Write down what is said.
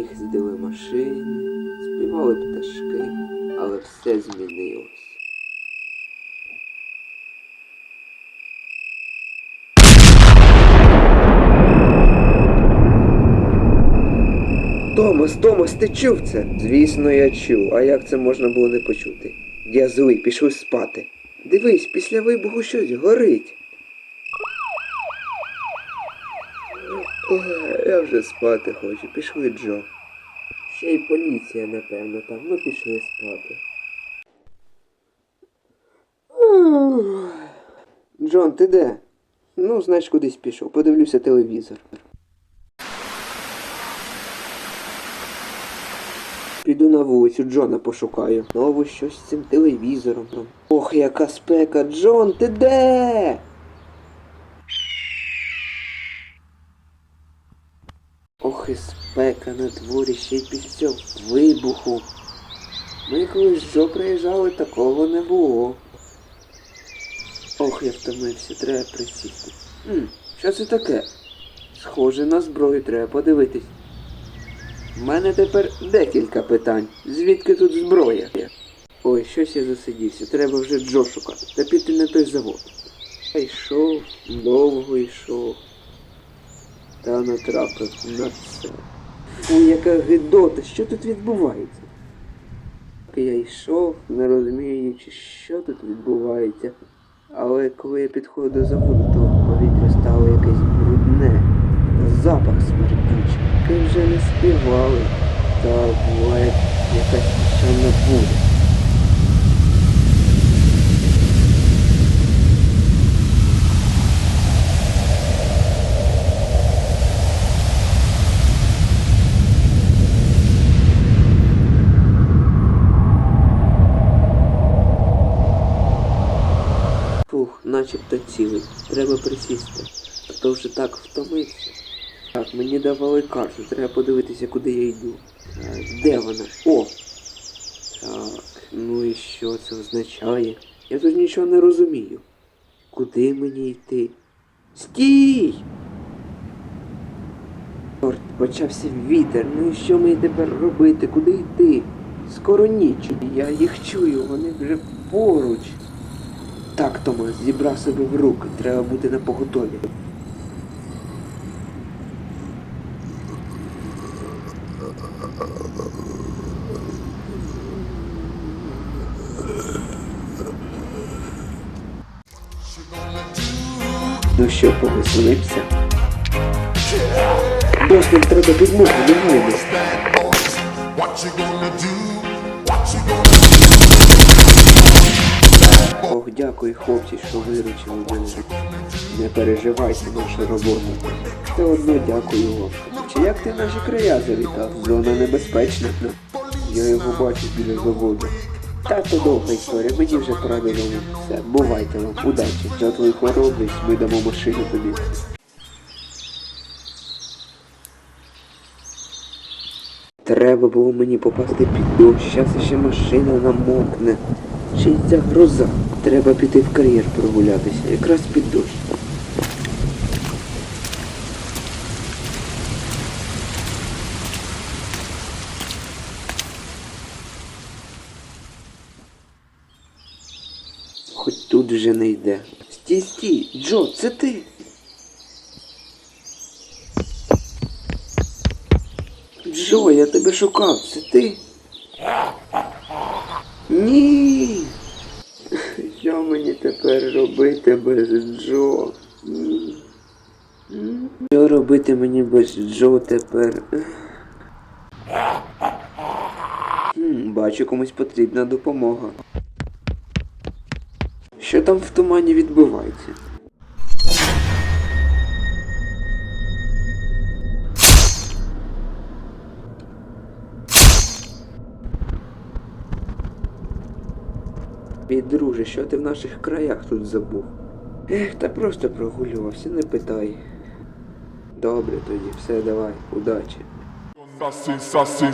їздили машини, співали пташки, але все змінилось. Томас, Томас, ти чув це? Звісно, я чув. А як це можна було не почути? Я злий, пішли спати. Дивись, після вибуху щось горить. Я вже спати хочу. Пішли, Джо. Ще й поліція, напевно, там. Ну пішли спати. Джон, ти де? Ну, знаєш, кудись пішов. Подивлюся телевізор. Піду на вулицю, Джона пошукаю. Знову щось з цим телевізором. Ох, яка спека. Джон, ти де? Ох і спека на дворі ще й після вибуху. Ми колись Джо приїжджали, такого не було. Ох, я втомився, треба присісти. М, що це таке? Схоже на зброю, треба подивитись. У мене тепер декілька питань. Звідки тут зброя? Ой, щось я засидівся. Треба вже Джо шукати. Та піти на той завод. Я йшов, довго йшов. Та натрапив на це. Фу, яка гидота, що тут відбувається? Я йшов, не розуміючи, що тут відбувається. Але коли я підходив до заводу, то повітря стало якесь брудне. Запах смердючий. який вже не співали. Та була якась піщана буря. Начебто цілий. Треба присісти. А то вже так втомився. Так, мені давали карту, треба подивитися, куди я йду. Е, Де вона? О! Так, ну і що це означає? Я тут нічого не розумію. Куди мені йти? Стій! Чорт, почався вітер. Ну і що мені тепер робити? Куди йти? Скоро ніч. Я їх чую, вони вже поруч. Так, Томас, зібрав себе в руки, треба бути на поготові. Ну що, повеселився? Досить треба підмогу, немає. What Ох, дякую, хлопці, що виручили мене. Не переживайте нашу роботу. Все одно дякую вам. Чи як ти наші края завітав? Зона небезпечна. Я його бачу біля заводу. Та то довга історія, мені вже пора. Все, бувайте вам, удачі. За твою хоробрість ми дамо машину тобі. Треба було мені попасти під дощ, щас ще машина намокне. Ще й ця гроза. Треба піти в кар'єр прогулятися, якраз під дощ. Хоч тут вже не йде. Стій, стій, Джо, це ти. Джо, я тебе шукав, це ти? Ні. Тепер робити без Джо? Що робити мені без Джо тепер? Бачу, комусь потрібна допомога. Що там в тумані відбувається? Мій друже, що ти в наших краях тут забув? Ех, та просто прогулювався, не питай. Добре тоді, все, давай, удачі. Сасі,